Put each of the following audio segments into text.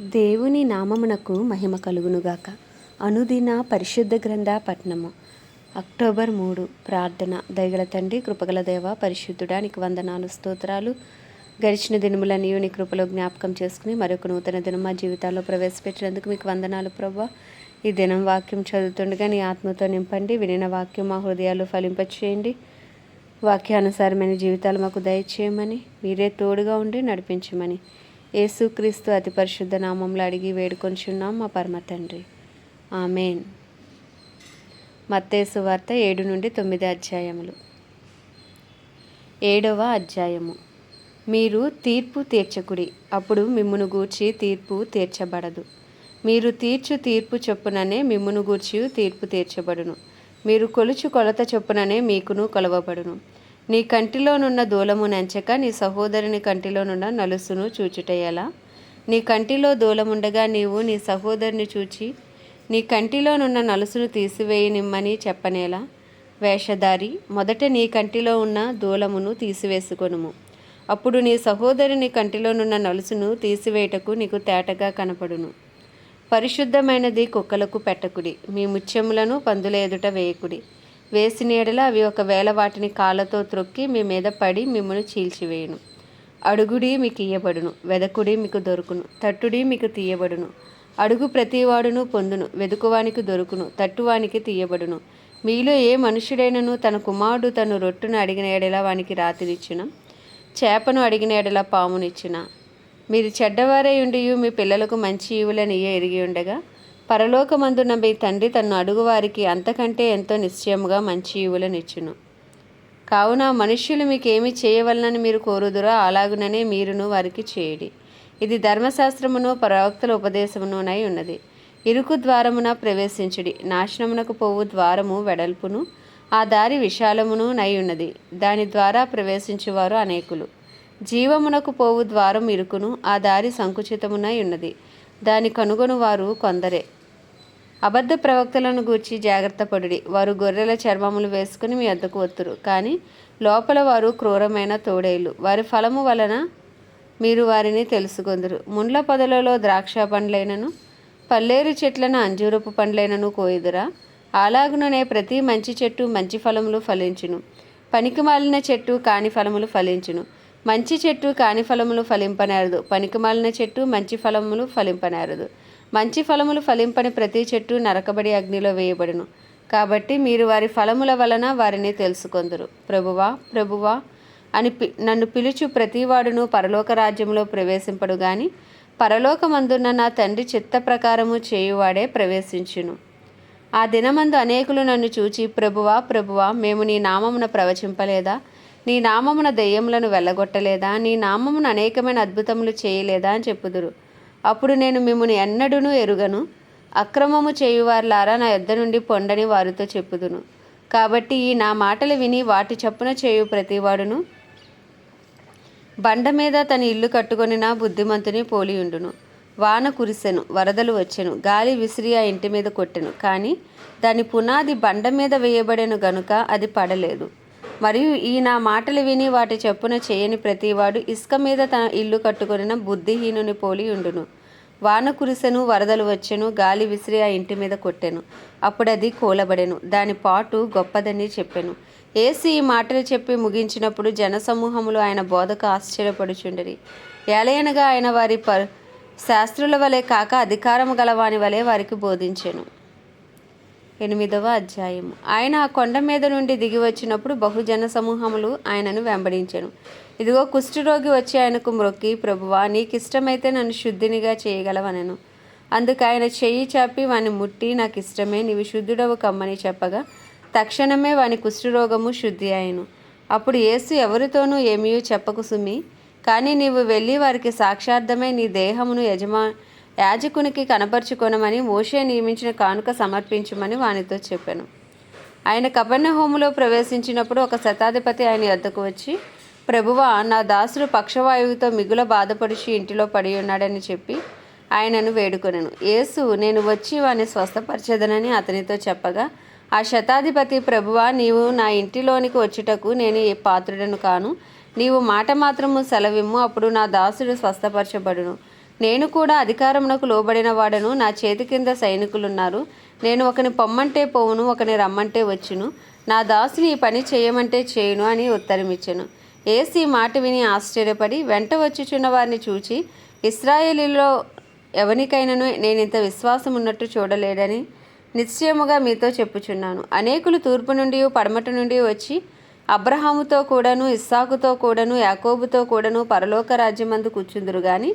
దేవుని నామమునకు మహిమ కలుగునుగాక. అనుదిన పరిశుద్ధ గ్రంథ పట్నము. అక్టోబర్ మూడు ప్రార్థన. దయగల తండ్రి కృపగల దేవ పరిశుద్ధుడానికి వందనాలు స్తోత్రాలు. గడిచిన దినములన్నీ నీ కృపలో జ్ఞాపకం చేసుకుని మరొక నూతన దినం మా జీవితాల్లో ప్రవేశపెట్టినందుకు మీకు వందనాలు ప్రభా. ఈ దినం వాక్యం చదువుతుండగా నీ ఆత్మతో నింపండి. వినిన వాక్యం మా హృదయాలు ఫలింపచేయండి. వాక్యానుసారమైన జీవితాలు మాకు దయచేయమని మీరే తోడుగా ఉండి నడిపించమని. యేసుక్రీస్తు అతి పరిశుద్ధ నామంలో అడిగి వేడుకొంచున్నాం మా పరమ తండ్రి. ఆమెన్. మత్తేసు వార్త ఏడు నుండి తొమ్మిది అధ్యాయములు. ఏడవ అధ్యాయము. మీరు తీర్పు తీర్చకుడి అప్పుడు మిమ్మును గూర్చి తీర్పు తీర్చబడదు. మీరు తీర్చు తీర్పు చొప్పుననే మిమ్మును గూర్చి తీర్పు తీర్చబడును. మీరు కొలుచు కొలత చొప్పుననే మీకును కొలవబడును. నీ కంటిలోనున్న దూలము నంచక నీ సహోదరుని కంటిలోనున్న నలుసును చూచుటయ్యలా నీ కంటిలో దూలముండగా నీవు నీ సహోదరుని చూచి నీ కంటిలోనున్న నలుసును తీసివేయనిమ్మని చెప్పనేలా? వేషధారి మొదట నీ కంటిలో ఉన్న దూలమును తీసివేసుకొనుము. అప్పుడు నీ సహోదరుని కంటిలోనున్న నలుసును తీసివేయటకు నీకు తేటగా కనపడును. పరిశుద్ధమైనది కుక్కలకు పెట్టకుడి. మీ ముత్యములను పందుల ఎదుట వేయకుడి. వేసిన ఎడల అవి ఒకవేళ వాటిని కాళ్ళతో త్రొక్కి మీ మీద పడి మిమ్మల్ని చీల్చివేయును. అడుగుడి మీకు ఇయ్యబడును వెదకుడి మీకు దొరుకును తట్టుడి మీకు తీయబడును. అడుగు ప్రతివాడును పొందును వెదుకువానికి దొరుకును తట్టువానికి తీయబడును. మీలో ఏ మనుషుడైనను తన కుమారుడు తను రొట్టును అడిగిన ఎడలా వానికి రాతినిచ్చిన? చేపను అడిగిన ఎడల పామునిచ్చిన? మీరు చెడ్డవారై ఉండి మీ పిల్లలకు మంచి ఈవులను ఇయ్య ఎరిగి ఉండగా పరలోకమందున మీ తండ్రి తన్ను అడుగువారికి అంతకంటే ఎంతో నిశ్చయముగా మంచి ఈవులనిచ్చును. కావున మనుష్యులు మీకేమి చేయవలనని మీరు కోరుదురో అలాగుననే మీరును వారికి చేయడి. ఇది ధర్మశాస్త్రమును ప్రవక్తల ఉపదేశమునునై ఉన్నది. ఇరుకు ద్వారమున ప్రవేశించుడి. నాశనమునకు పోవు ద్వారము వెడల్పును ఆ దారి విశాలమును నై ఉన్నది. దాని ద్వారా ప్రవేశించువారు అనేకులు. జీవమునకు పోవు ద్వారం ఇరుకును ఆ దారి సంకుచితమునై ఉన్నది. దాని కనుగొనువారు కొందరే. అబద్ధ ప్రవక్తలను గూర్చి జాగ్రత్త పడుడి. వారు గొర్రెల చర్మములు వేసుకుని మీ అద్దకు వత్తురు. కానీ లోపల వారు క్రూరమైన తోడేళ్ళు. వారి ఫలము వలన మీరు వారిని తెలుసుకొందరు. ముండ్ల పొదలలో ద్రాక్ష పండ్లైనను పల్లేరు చెట్లను అంజూరపు పండ్లైనను కోయుదురా. అలాగుననే ప్రతి మంచి చెట్టు మంచి ఫలములు ఫలించును. పనికిమాలిన చెట్టు కాని ఫలములు ఫలించును. మంచి చెట్టు కాని ఫలములు ఫలింపనేరదు. పనికిమాలిన చెట్టు మంచి ఫలములు ఫలింపనేరదు. మంచి ఫలములు ఫలింపని ప్రతి చెట్టు నరకబడి అగ్నిలో వేయబడును. కాబట్టి మీరు వారి ఫలముల వలన వారిని తెలుసుకొందరు. ప్రభువా ప్రభువా అని పి నన్ను పిలుచు ప్రతివాడును పరలోక రాజ్యంలో ప్రవేశింపడు గాని పరలోకమందున్న నా తండ్రి చిత్త ప్రకారము చేయువాడే ప్రవేశించును. ఆ దినమందు అనేకులు నన్ను చూచి ప్రభువా ప్రభువా మేము నీ నామమున ప్రవచింపలేదా? నీ నామమున దెయ్యములను వెళ్ళగొట్టలేదా నీ నామమున అనేకమైన అద్భుతములు చేయలేదా? అని చెప్పుదురు. అప్పుడు నేను మిమ్మల్ని ఎన్నడూను ఎరుగను. అక్రమము చేయువారులారా నా యొద్ద నుండి పొండని వారితో చెప్పుదును. కాబట్టి ఈ నా మాటలు విని వాటి చప్పున చేయు ప్రతివాడును. బండ మీద తన ఇల్లు కట్టుకొని నా బుద్ధిమంతుని పోలియుండును వాన కురిసెను వరదలు వచ్చెను గాలి విసిరి ఆ ఇంటి మీద కొట్టెను. కానీ దాని పునాది బండ మీద వేయబడెను గనుక అది పడలేదు. మరియు ఈయన మాటలు విని వాటి చెప్పున చేయని ప్రతివాడు ఇసుక మీద తన ఇల్లు కట్టుకొనిన బుద్ధిహీనుని పోలి ఉండును. వాన కురిసెను వరదలు వచ్చెను గాలి విసిరి ఆ ఇంటి మీద కొట్టెను. అప్పుడు అది కూలబడెను. దాని పాటు గొప్పదని చెప్పెను. ఏసి ఈ మాటలు చెప్పి ముగించినప్పుడు జనసమూహములు ఆయన బోధకు ఆశ్చర్యపడుచుండరి. ఏలయనగా ఆయన వారి ప శాస్త్రుల వలె కాక అధికారము గలవాని వలె వారికి బోధించెను. ఎనిమిదవ అధ్యాయం. ఆయన ఆ కొండ మీద నుండి దిగి వచ్చినప్పుడు బహుజన సమూహములు ఆయనను వెంబడించెను. ఇదిగో కుష్ఠరోగి వచ్చి ఆయనకు మ్రొక్కి ప్రభువా నీకిష్టమైతే నన్ను శుద్ధినిగా చేయగలవనెను. అందుకు ఆయన చెయ్యి చాపి వాని ముట్టి నాకు ఇష్టమే నీవు శుద్ధుడవు కమ్మని చెప్పగా తక్షణమే వాని కుష్ఠరోగము శుద్ధి అయ్యను అప్పుడు యేసు ఎవరితోనూ ఏమీ చెప్పకు సుమి కానీ నీవు వెళ్ళి వారికి సాక్షార్థమై నీ దేహమును యజమా యాజకునికి కనపరుచుకొనమని మోషే నియమించిన కానుక సమర్పించమని వానితో చెప్పాను. ఆయన కబర్ణ హోములో ప్రవేశించినప్పుడు ఒక శతాధిపతి ఆయన వద్దకు వచ్చి ప్రభువ నా దాసుడు పక్షవాయువుతో మిగుల బాధపడిచి ఇంటిలో పడి ఉన్నాడని చెప్పి ఆయనను వేడుకొనను. యేసు నేను వచ్చి వాని స్వస్థపరచదనని అతనితో చెప్పగా ఆ శతాధిపతి ప్రభువా నీవు నా ఇంటిలోనికి వచ్చుటకు నేను ఏ పాత్రుడను కాను. నీవు మాట మాత్రము సెలవిమ్ము అప్పుడు నా దాసుడు స్వస్థపరచబడును. నేను కూడా అధికారమునకు లోబడిన వాడను. నా చేతి కింద సైనికులున్నారు. నేను ఒకని పొమ్మంటే పోవును ఒకని రమ్మంటే వచ్చును. నా దాసుని ఈ పని చేయమంటే చేయును అని ఉత్తరమిచ్చెను. ఏసీ మాట విని ఆశ్చర్యపడి వెంట వచ్చుచున్న వారిని చూచి ఇస్రాయేలీలో ఎవరికైనాను నేను ఇంత విశ్వాసం ఉన్నట్టు చూడలేడని నిశ్చయముగా మీతో చెప్పుచున్నాను. అనేకులు తూర్పు నుండి పడమటి నుండి వచ్చి అబ్రహాముతో కూడాను ఇస్సాకుతో కూడాను యాకోబుతో కూడాను పరలోక రాజ్యమందు కూర్చుందురు కానీ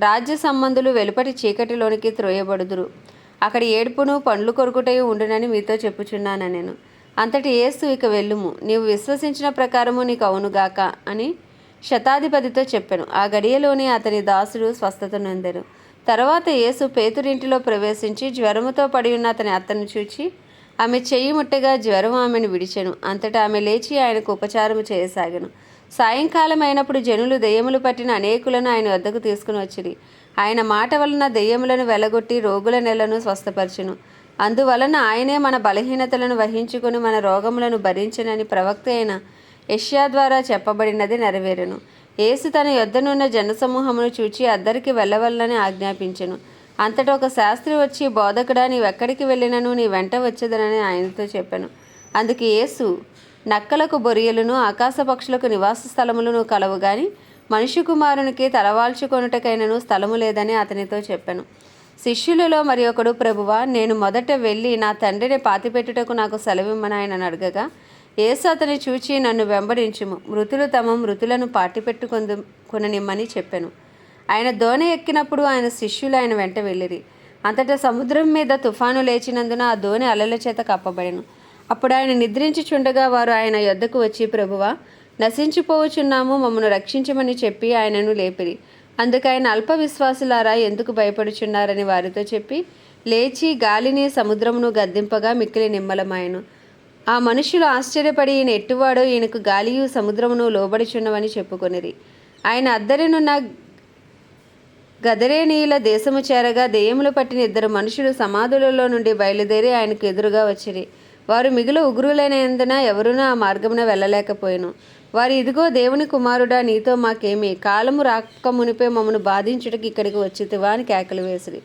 రాజ్య సంబంధులు వెలుపటి చీకటిలోనికి త్రోయబడుదురు. అక్కడ ఏడుపును పండ్లు కొరుకుటై ఉండునని మీతో చెప్పుచున్నాను నేను. అంతటి యేసు ఇక వెళ్ళుము. నీవు విశ్వసించిన ప్రకారము నీకు అవునుగాక అని శతాధిపతితో చెప్పాను. ఆ గడియలోనే అతని దాసుడు స్వస్థత నొందెను. తర్వాత యేసు పేతురింటిలో ప్రవేశించి జ్వరముతో పడి ఉన్న అతని అత్తను చూచి ఆమె చెయ్యి ముట్టగా జ్వరం ఆమెను విడిచెను. అంతటా ఆమె లేచి ఆయనకు ఉపచారము చేయసాగాను. సాయంకాలం అయినప్పుడు జనులు దెయ్యములు పట్టిన అనేకులను ఆయన వద్దకు తీసుకుని వచ్చిరి. ఆయన మాట వలన దెయ్యములను వెలగొట్టి రోగుల నెలను స్వస్థపరచును. అందువలన ఆయనే మన బలహీనతలను వహించుకుని మన రోగములను భరించనని ప్రవక్త అయిన యష్యా ద్వారా చెప్పబడినది నెరవేరును. యేసు తన యొద్దనున్న జనసమూహమును చూచి అద్దరికి వెళ్ళవల్లని ఆజ్ఞాపించెను. అంతటా ఒక శాస్త్రి వచ్చి బోధకుడా నీవెక్కడికి వెళ్ళినను? నీ వెంట వచ్చేదనని ఆయనతో చెప్పాను. అందుకు యేసు నక్కలకు బొరియలను ఆకాశపక్షులకు నివాస స్థలములను కలవు గాని మనిషి కుమారునికి తలవాల్చుకొనుటకైనను స్థలము లేదని అతనితో చెప్పాను. శిష్యులలో మరి ఒకడు ప్రభువా నేను మొదట వెళ్ళి నా తండ్రిని పాతిపెట్టుటకు నాకు సెలవిమ్మని ఆయన అడగగా యేసు అతని చూచి నన్ను వెంబడించుము. మృతులు తమ మృతులను పాటిపెట్టుకొందు కొననిమ్మని చెప్పాను. ఆయన దోణి ఎక్కినప్పుడు ఆయన శిష్యులు ఆయన వెంట వెళ్ళిరి. అంతటా సముద్రం మీద తుఫాను లేచినందున ఆ దోణి అలల చేత కప్పబడెను. అప్పుడు ఆయన నిద్రించుచుండగా వారు ఆయన యొద్దకు వచ్చి ప్రభువా నశించిపోవచున్నాము మమ్మను రక్షించమని చెప్పి ఆయనను లేపిరి. అందుకు ఆయన అల్ప విశ్వాసులారా ఎందుకు భయపడుచున్నారని వారితో చెప్పి లేచి గాలిని సముద్రమును గద్దింపగా మిక్కిలి నిమ్మలమాయను. ఆ మనుషులు ఆశ్చర్యపడి ఈయన ఎట్టువాడో ఈయనకు గాలియు సముద్రమును లోబడిచున్నవని చెప్పుకొనిరి. ఆయన అద్దరినున్న గదరేనీయుల దేశము చేరగా దెయ్యములు పట్టిన ఇద్దరు మనుషులు సమాధులలో నుండి బయలుదేరి ఆయనకు ఎదురుగా వచ్చిరి. వారు మిగులు ఉగ్రులైనందున ఎవరునూ ఆ మార్గమున వెళ్ళలేకపోయాను. వారు ఇదిగో దేవుని కుమారుడా నీతో మాకేమి కాలము రాక మునిపే మమ్మను బాధించుటకు ఇక్కడికి వచ్చితివా అని కేకలు వేసిరి.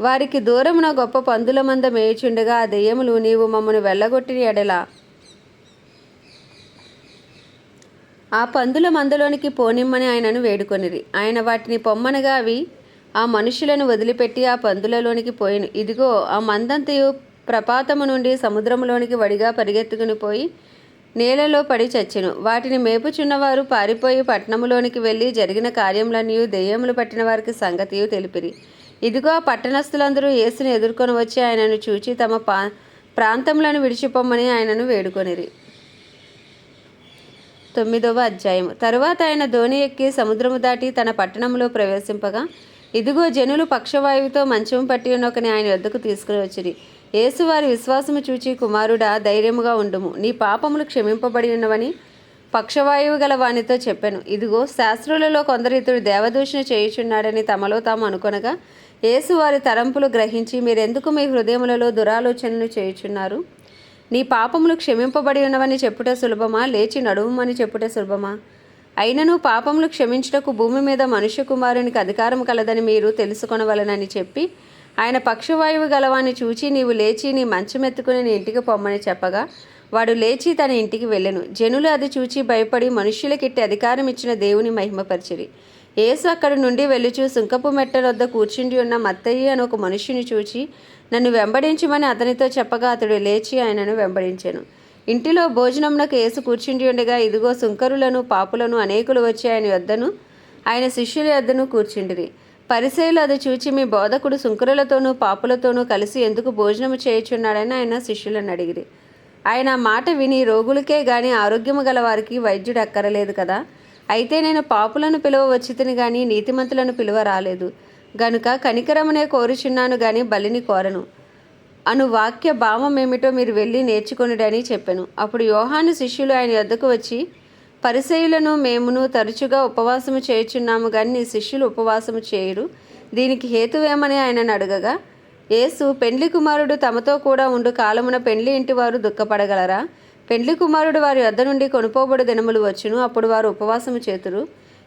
వారికి దూరమున గొప్ప పందుల మంద మేయుచుండగా ఆ దెయ్యములు నీవు మమ్మను వెళ్ళగొట్టిన ఎడల. ఆ పందుల మందలోనికి పోనిమ్మని ఆయనను వేడుకొనిరి. ఆయన వాటిని పొమ్మనగా అవి ఆ మనుషులను వదిలిపెట్టి ఆ పందులలోనికి పోయిను. ఇదిగో ఆ మందంతయు ప్రపాతము నుండి సముద్రంలోనికి వడిగా పరిగెత్తుకుని పోయి నేలలో పడి చచ్చెను. వాటిని మేపుచున్నవారు పారిపోయి పట్టణములోనికి వెళ్ళి జరిగిన కార్యములన్నీ దెయ్యములు పట్టిన వారికి సంగతియు తెలిపిరి. ఇదిగో ఆ పట్టణస్థులందరూ ఏసుని ఎదుర్కొని వచ్చి ఆయనను చూచి తమ పా ప్రాంతములను విడిచిపోమ్మని ఆయనను వేడుకొనిరి. తొమ్మిదవ అధ్యాయం తరువాత ఆయన ధోని ఎక్కి సముద్రము దాటి తన పట్టణంలో ప్రవేశింపగా ఇదిగో జనులు పక్షవాయువుతో మంచం పట్టి ఉన్న ఒకని ఆయన వద్దకు తీసుకుని వచ్చిరి. యేసు వారి విశ్వాసము చూచి కుమారుడా ధైర్యముగా ఉండుము. నీ పాపములు క్షమింపబడి ఉన్నవని పక్షవాయువు గల వానితో చెప్పాను. ఇదిగో శాస్త్రులలో కొందరు ఇతడు దేవదూషణ చేయుచున్నాడని తమలో తాము అనుకొనగా యేసు వారి తలంపులు గ్రహించి మీరెందుకు మీ హృదయములలో దురాలోచనలు చేయుచున్నారు? నీ పాపములు క్షమింపబడి ఉన్నవని చెప్పుట సులభమా? లేచి నడువుమని చెప్పుట సులభమా? అయినను పాపములు క్షమించుటకు భూమి మీద మనుష్య కుమారునికి అధికారం కలదని మీరు తెలుసుకొనవలనని చెప్పి ఆయన పక్షవాయువు గలవాన్ని చూచి నీవు లేచి నీ మంచమెత్తుకుని నీ ఇంటికి పొమ్మని చెప్పగా వాడు లేచి తన ఇంటికి వెళ్ళెను. జనులు అది చూచి భయపడి మనుష్యులకిట్టి అధికారం ఇచ్చిన దేవుని మహిమపరిచిరి. యేసు అక్కడి నుండి వెళ్ళుచు సుంకపు మెట్టల వద్ద కూర్చుండి ఉన్న మత్తయ్య అని ఒక మనుష్యుని చూచి నన్ను వెంబడించమని అతనితో చెప్పగా అతడు లేచి ఆయనను వెంబడించాను. ఇంటిలో భోజనమునకు యేసు కూర్చుండి ఉండగా ఇదిగో సుంకరులను పాపులను అనేకులు వచ్చి ఆయన వద్దను ఆయన శిష్యుల వద్దను కూర్చుండిరి. పరిసయులు అది చూచి మీ బోధకుడు సుంకరులతోనూ పాపులతోనూ కలిసి ఎందుకు భోజనము చేయుచున్నాడని ఆయన శిష్యులను అడిగిరి. ఆయన మాట విని రోగులకే గాని ఆరోగ్యము గల వారికి వైద్యుడు అక్కరలేదు కదా? అయితే నేను పాపులను పిలువ వచ్చితిని గాని నీతిమంతులను పిలువ రాలేదు గనుక కనికరమునే కోరుచున్నాను గాని బలిని కోరను. అను వాక్య భావం ఏమిటో మీరు వెళ్ళి నేర్చుకొనుడని చెప్పాను. అప్పుడు యోహాను శిష్యులు ఆయన వద్దకు వచ్చి పరిసయులను మేమును తరచుగా ఉపవాసము చేయుచున్నాము కానీ నీ శిష్యులు ఉపవాసము చేయరు. దీనికి హేతువేమని ఆయనను అడగగా యేసు పెండ్లి కుమారుడు తమతో కూడా ఉండు కాలమున పెండ్లి ఇంటి వారు దుఃఖపడగలరా? పెండ్లి కుమారుడు వారి వద్ద నుండి కొనుపోబడు దినములు వచ్చును అప్పుడు వారు ఉపవాసము చేతురు.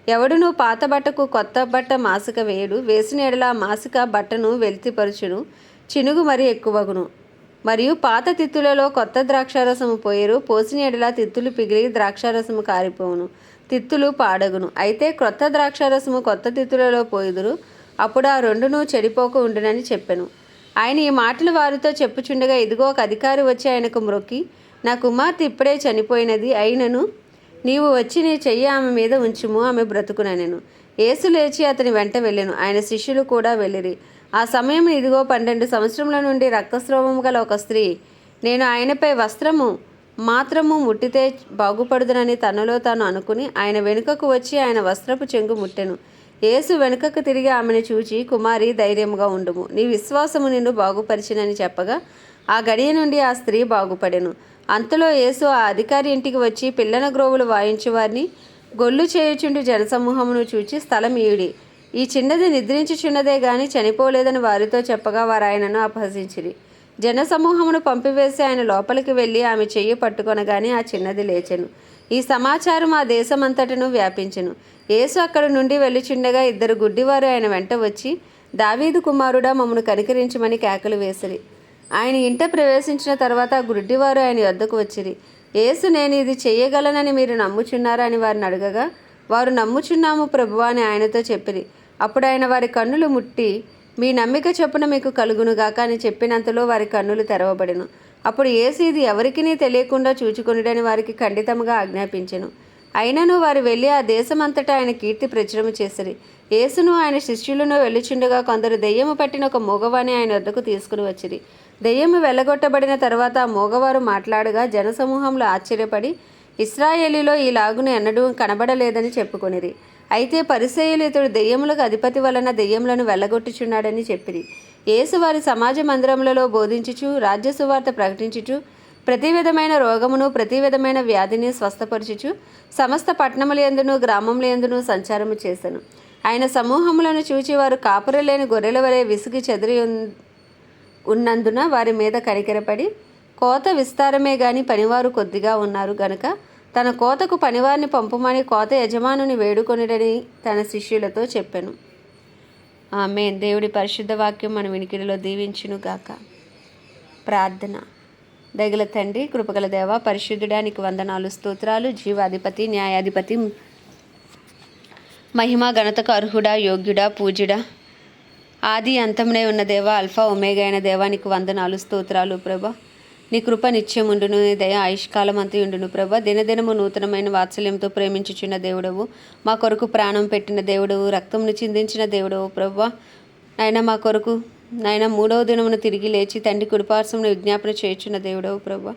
ఎవడును పాత బట్టకు కొత్త బట్ట మాసిక వేయుడు వేసిన ఎడల మాసిక బట్టను వెలితిపరచును చినుగు మరి ఎక్కువగును. మరియు పాత తిత్తులలో కొత్త ద్రాక్షారసము పోయేరు. పోసిన ఎడల తిత్తులు పిగిలి ద్రాక్షారసము కారిపోవును. తిత్తులు పాడగును. అయితే క్రొత్త ద్రాక్షారసము కొత్త తిత్తులలో పోయుదురు. అప్పుడు ఆ రెండును చెడిపోక ఉండునని చెప్పెను. ఆయన ఈ మాటలు వారితో చెప్పుచుండగా ఇదిగో ఒక అధికారి వచ్చి ఆయనకు మ్రొక్కి నా కుమార్తె ఇప్పుడే చనిపోయినది అయినను నీవు వచ్చి నీ చెయ్యి ఆమె మీద ఉంచుము ఆమె బ్రతుకునెను యేసు లేచి అతని వెంట వెళ్ళాను. ఆయన శిష్యులు కూడా వెళ్ళిరి. ఆ సమయం ఇదిగో పన్నెండు సంవత్సరముల నుండి రక్తస్రావము గల ఒక స్త్రీ. నేను ఆయనపై వస్త్రము మాత్రము ముట్టితే బాగుపడుదునని తనలో తాను అనుకుని ఆయన వెనుకకు వచ్చి ఆయన వస్త్రపు చెంగు ముట్టెను. యేసు వెనుకకు తిరిగి ఆమెను చూచి కుమారి ధైర్యముగా ఉండుము. నీ విశ్వాసము నిన్ను బాగుపరిచినని చెప్పగా ఆ గడియ నుండి ఆ స్త్రీ బాగుపడెను. అంతలో యేసు ఆ అధికారి ఇంటికి వచ్చి పిల్లన గ్రోవులు వాయించేవారిని గొల్లు చేయుచుండు జనసమూహమును చూచి స్థలం ఈడి ఈ చిన్నది నిద్రించుచున్నదే గాని చనిపోలేదని వారితో చెప్పగా వారు ఆయనను అపహసించిరి. జనసమూహమును పంపివేసి ఆయన లోపలికి వెళ్ళి ఆమె చెయ్యి పట్టుకొనగానే ఆ చిన్నది లేచెను. ఈ సమాచారం ఆ దేశమంతటను వ్యాపించెను. యేసు అక్కడి నుండి వెళ్ళుచుండగా ఇద్దరు గుడ్డివారు ఆయన వెంట వచ్చి దావీదు కుమారుడా మమ్మను కనికరించమని కేకలు వేసిరి. ఆయన ఇంట ప్రవేశించిన తర్వాత గుడ్డివారు ఆయన వద్దకు వచ్చిరి. యేసు నేను ఇది చెయ్యగలనని మీరు నమ్ముచున్నారా? అని వారిని అడగగా వారు నమ్ముచున్నాము ప్రభువా అని ఆయనతో చెప్పిరి. అప్పుడు ఆయన వారి కన్నులు ముట్టి మీ నమ్మిక చొప్పున మీకు కలుగునుగాక అని చెప్పినంతలో వారి కన్నులు తెరవబడెను. అప్పుడు ఏసు ఇది ఎవరికినీ తెలియకుండా చూచుకొనుడని వారికి ఖండితముగా ఆజ్ఞాపించెను. అయినను వారు వెళ్ళి ఆ దేశమంతటా ఆయన కీర్తి ప్రచురము చేసిరి. యేసును ఆయన శిష్యులను వెళ్ళుచుండగా కొందరు దెయ్యము పట్టిన ఒక మూగవాణి ఆయన వద్దకు తీసుకుని వచ్చిరి. దెయ్యము వెళ్ళగొట్టబడిన తర్వాత ఆ మూగవారు మాట్లాడగా జనసమూహంలో ఆశ్చర్యపడి ఇస్రాయేలీలో ఈ లాగును ఎన్నడూ కనబడలేదని చెప్పుకొనిరి. అయితే పరిసయులు ఇతడు దెయ్యములకు అధిపతి వలన దెయ్యములను వెళ్ళగొట్టుచున్నాడని చెప్పిరి. యేసు వారి సమాజ మందిరములలో బోధించుచు రాజ్య సువార్త ప్రకటించుచు ప్రతి విధమైన రోగమును ప్రతి విధమైన వ్యాధిని స్వస్థపరచుచు సమస్త పట్టణములందును గ్రామములందును సంచారము చేశాను ఆయన సమూహములను చూచి వారు కాపురలేని గొర్రెల వలె విసిగి చెదిరి ఉన్నందున వారి మీద కనికరపడి కోత విస్తారమే గాని పనివారు కొద్దిగా ఉన్నారు గనుక తన కోతకు పనివారిని పంపమని కోత యజమానుని వేడుకొనిడని తన శిష్యులతో చెప్పాను. ఆమె దేవుడి పరిశుద్ధ వాక్యం మన వినికిడిలో దీవించునుగాక ప్రార్థన. దగల తండ్రి కృపగల దేవ పరిశుద్ధుడానికి వందనాలు స్తోత్రాలు జీవాధిపతి న్యాయాధిపతి మహిమ ఘనతకు అర్హుడా యోగ్యుడా పూజుడా ఆది అంతమునే ఉన్న దేవ అల్ఫా ఒమేగైన దేవానికి వందనాలు స్తోత్రాలు ప్రభ. నీ కృప నిత్యముండును నీ దయ ఆయుష్కాలం అంతా ఉండును ప్రభ. దినదినము నూతనమైన వాత్సల్యంతో ప్రేమించుచున్న దేవుడవు మా కొరకు ప్రాణం పెట్టిన దేవుడవు రక్తంను చిందించిన దేవుడవు ప్రభ. నాయన మా కొరకు నాయన మూడవ దినమున తిరిగి లేచి తండ్రి కుడిపార్శ్వమును విజ్ఞాపన చేయుచున్న దేవుడవు ప్రభ.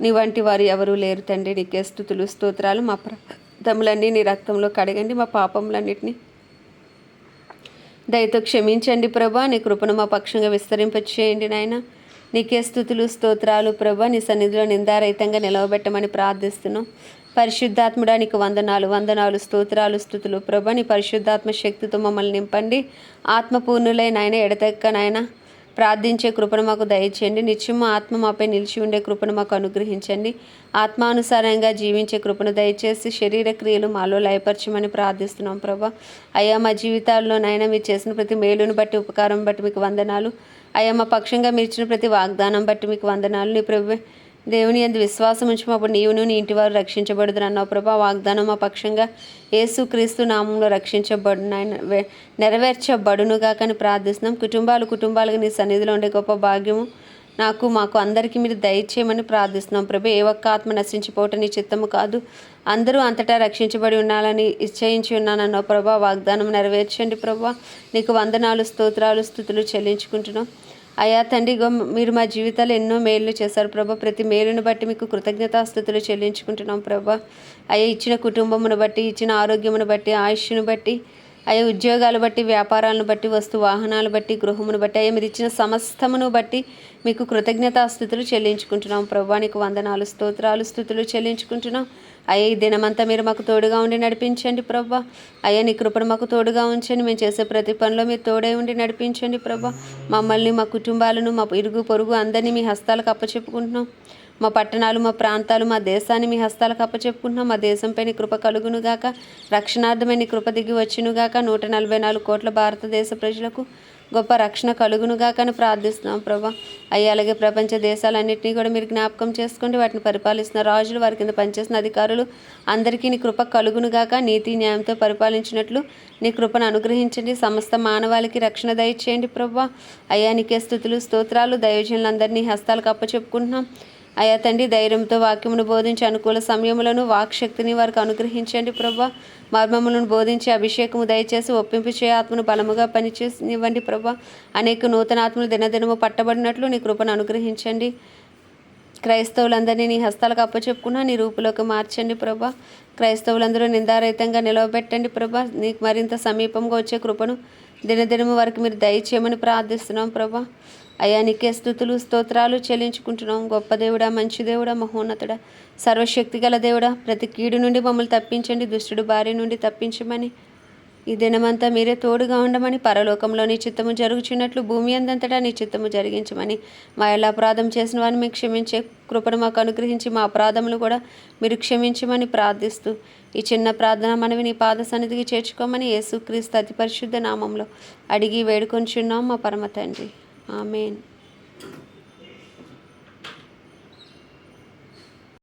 నీ వంటి వారు ఎవరూ లేరు తండ్రి నీకే స్థుతులు స్తోత్రాలు. మా ప్రాంతములన్నీ నీ రక్తంలో కడగండి మా పాపములన్నిటిని దయతో క్షమించండి ప్రభా. నీ కృపను మా పక్షంగా విస్తరింపచేయండి నాయన. నీకే స్థుతులు స్తోత్రాలు. ప్రభు నీ సన్నిధిలో నిందారహితంగా నిలవబెట్టమని ప్రార్థిస్తున్నాం. పరిశుద్ధాత్ముడా నీకు వందనాలు వందనాలు స్తోత్రాలు స్థుతులు. ప్రభ నీ పరిశుద్ధాత్మ శక్తితో మమ్మల్ని నింపండి. ఆత్మపూర్ణులై నాయన ఎడతెక్క నాయన ప్రార్థించే కృపను మాకు దయచేయండి. నిత్యము ఆత్మ మాపై నిలిచి ఉండే కృపను మాకు అనుగ్రహించండి. ఆత్మానుసారంగా జీవించే కృపను దయచేసి శరీర క్రియలు మాలో లయపరచమని ప్రార్థిస్తున్నాం ప్రభా. అయ్యా మా జీవితాల్లోనైనా మీరు చేసిన ప్రతి మేలును బట్టి ఉపకారం బట్టి మీకు వందనాలు. అయ్యా మా పక్షంగా మీరిచిన ప్రతి వాగ్దానం బట్టి మీకు వందనాలు. నీ ప్రభు దేవుని అందు విశ్వాసం ఉంచినప్పుడు నీవును నీ ఇంటి వారు రక్షించబడుదురు అన్నావు. ప్రభా వాగ్దానం మా పక్షంగా యేసు క్రీస్తు నామంలో రక్షించబడు నెరవేర్చబడునుగా కానీ ప్రార్థిస్తున్నాం. కుటుంబాలు కుటుంబాలుగా నీ సన్నిధిలో ఉండే గొప్ప భాగ్యము నాకు మాకు అందరికీ మీరు దయచేయమని ప్రార్థిస్తున్నాం. ప్రభు ఏ ఒక్క ఆత్మ నశించిపోవటం నీ చిత్తము కాదు. అందరూ అంతటా రక్షించబడి ఉండాలని నిశ్చయించి ఉన్నానన్న ప్రభా వాగ్దానం నెరవేర్చండి ప్రభా. నీకు వందనాలు స్తోత్రాలు స్థుతులు చెల్లించుకుంటున్నాం. అయా తండ్రి మీరు మా జీవితాలు ఎన్నో మేలు చేశారు ప్రభా. ప్రతి మేలును బట్టి మీకు కృతజ్ఞతాస్థుతులు చెల్లించుకుంటున్నాం ప్రభా. అయ్యా ఇచ్చిన కుటుంబమును బట్టి ఇచ్చిన ఆరోగ్యమును బట్టి ఆయుష్ను బట్టి అయ్యా ఉద్యోగాలు బట్టి వ్యాపారాలను బట్టి వస్తు వాహనాలు బట్టి గృహమును బట్టి అయ్యా మీరు ఇచ్చిన సమస్తమును బట్టి మీకు కృతజ్ఞతాస్థుతులు చెల్లించుకుంటున్నాం. ప్రభువానికి వందనాలు స్తోత్రాలు స్థుతులు చెల్లించుకుంటున్నాం. అయ్యా ఈ దినమంతా మీరు మాకు తోడుగా ఉండి నడిపించండి ప్రభా. అయ్యా నీ కృపను మాకు తోడుగా ఉంచండి. మేము చేసే ప్రతి పనిలో మీరు తోడే ఉండి నడిపించండి ప్రభా. మమ్మల్ని మా కుటుంబాలను మా ఇరుగు పొరుగు అందరినీ మీ హస్తాలకు అప్పచెప్పుకుంటున్నాం. మా పట్టణాలు మా ప్రాంతాలు మా దేశాన్ని మీ హస్తాలకు అప్పచెప్పుకుంటున్నాం. మా దేశంపై నీ కృప కలుగును గాక. రక్షణార్థమైన కృప దిగి వచ్చునుగాక నూట నలభై నాలుగు కోట్ల భారతదేశ ప్రజలకు గొప్ప రక్షణ కలుగునుగాక అని ప్రార్థిస్తున్నాం ప్రభా. అయ్యా అలాగే ప్రపంచ దేశాలన్నింటినీ కూడా మీరు జ్ఞాపకం చేసుకోండి. వాటిని పరిపాలిస్తున్న రాజులు వారి కింద పనిచేసిన అధికారులు అందరికీ నీ కృప కలుగును గాక నీతి న్యాయంతో పరిపాలించినట్లు నీ కృపను అనుగ్రహించండి. సమస్త మానవాళికి రక్షణ దయచేయండి ప్రభా. అయ్యా నీకే స్థుతులు స్తోత్రాలు దయోజనులందరినీ హస్తాలకు అప్పచెప్పుకుంటున్నాం. అయా తండ్రి ధైర్యంతో వాక్యమును బోధించి అనుకూల సమయములను వాక్శక్తిని వారికి అనుగ్రహించండి ప్రభా. మర్మములను బోధించి అభిషేకము దయచేసి ఒప్పింపు చే ఆత్మను బలముగా పనిచేసినివ్వండి ప్రభా. అనేక నూతన ఆత్మలు దినదినము పట్టబడినట్లు నీ కృపను అనుగ్రహించండి. క్రైస్తవులందరినీ నీ హస్తాలకు అప్పచెప్పుకున్నా నీ రూపులోకి మార్చండి ప్రభా. క్రైస్తవులందరూ నిందారహితంగా నిలవబెట్టండి ప్రభా. నీకు మరింత సమీపంగా వచ్చే కృపను దినదినము వరకు మీరు దయచేయమని ప్రార్థిస్తున్నాం ప్రభా. అయ్యా నీకే స్థుతులు స్తోత్రాలు చెల్లించుకుంటున్నాం. గొప్ప దేవుడా మంచి దేవుడా మహోన్నతుడా సర్వశక్తి గల దేవుడా ప్రతి కీడు నుండి మమ్మల్ని తప్పించండి దుష్టుడు భార్య నుండి తప్పించమని. ఈ దినమంతా మీరే తోడుగా ఉండమని పరలోకంలో నీ చిత్తము జరుగుచున్నట్లు భూమి అందంతటా నీ చిత్తము జరిగించమని. మా ఎలా అపరాధం చేసిన వారిని మీకు క్షమించే కృపను మాకు అనుగ్రహించి మా అపరాధములు కూడా మీరు క్షమించమని ప్రార్థిస్తూ ఈ చిన్న ప్రార్థన మనవి నీ పాద సన్నిధికి చేర్చుకోమని యేసుక్రీస్తు అతి పరిశుద్ధ నామంలో అడిగి వేడుకొంచున్నాం మా పరమ తండ్రి. ఆమెన్